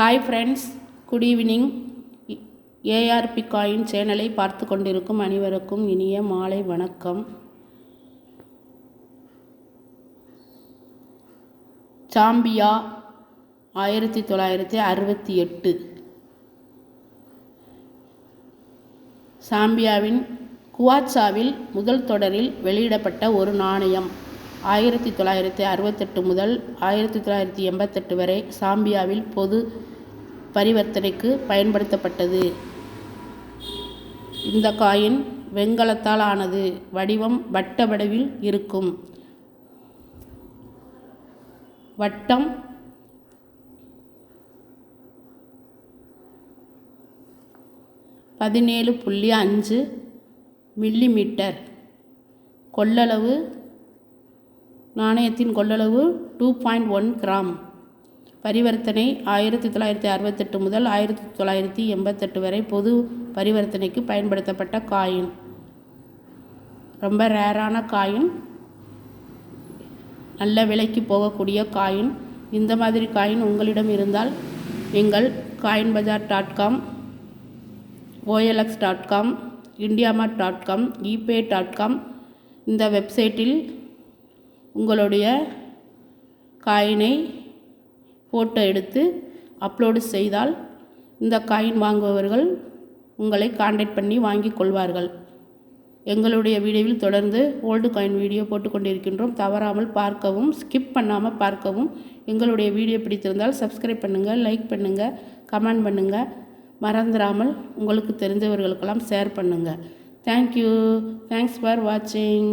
Hi friends good evening ARP coin சேனலை பார்த்து கொண்டிருக்கும் அனைவருக்கும் இனிய மாலை வணக்கம். சாம்பியா ஆயிரத்தி தொள்ளாயிரத்தி அறுபத்தி எட்டு. சாம்பியாவின் குவாட்சாவில் முதல் தொடரில் வெளியிடப்பட்ட ஒரு நாணயம். ஆயிரத்தி தொள்ளாயிரத்தி அறுபத்தெட்டு முதல் ஆயிரத்தி தொள்ளாயிரத்தி எண்பத்தெட்டு வரை சாம்பியாவில் பொது பரிவர்த்தனைக்கு பயன்படுத்தப்பட்டது. இந்த காயின் வெண்கலத்தால் ஆனது. வடிவம் வட்ட வடிவில் இருக்கும். வட்டம் பதினேழு புள்ளி அஞ்சு மில்லிமீட்டர். கொள்ளளவு நாணயத்தின் கொள்ளளவு டூ பாயிண்ட் ஒன் கிராம் பரிவர்த்தனை ஆயிரத்தி தொள்ளாயிரத்தி அறுபத்தெட்டு முதல் ஆயிரத்தி தொள்ளாயிரத்தி எண்பத்தெட்டு வரை பொது பரிவர்த்தனைக்கு பயன்படுத்தப்பட்ட காயின். ரொம்ப ரேரான காயின். நல்ல விலைக்கு போகக்கூடிய காயின். இந்த மாதிரி காயின் உங்களிடம் இருந்தால் எங்கள் coin bazaar dot com OLX dot com IndiaMART dot com eBay dot com இந்த வெப்சைட்டில் உங்களுடைய காயினை ஃபோட்டோ எடுத்து அப்லோடு செய்தால் இந்த காயின் வாங்குபவர்கள் உங்களை காண்டாக்ட் பண்ணி வாங்கி கொள்வார்கள். எங்களுடைய வீடியோவில் தொடர்ந்து ஓல்டு காயின் வீடியோ போட்டுக்கொண்டிருக்கின்றோம் தவறாமல் பார்க்கவும் ஸ்கிப் பண்ணாமல் பார்க்கவும் எங்களுடைய வீடியோ பிடித்திருந்தால் சப்ஸ்கிரைப் பண்ணுங்கள் லைக் பண்ணுங்கள் கமெண்ட் பண்ணுங்கள் மறந்துடாமல் உங்களுக்கு தெரிஞ்சவர்களுக்கெல்லாம் ஷேர் பண்ணுங்கள் தேங்க்யூ தேங்க்ஸ் ஃபார் வாட்சிங்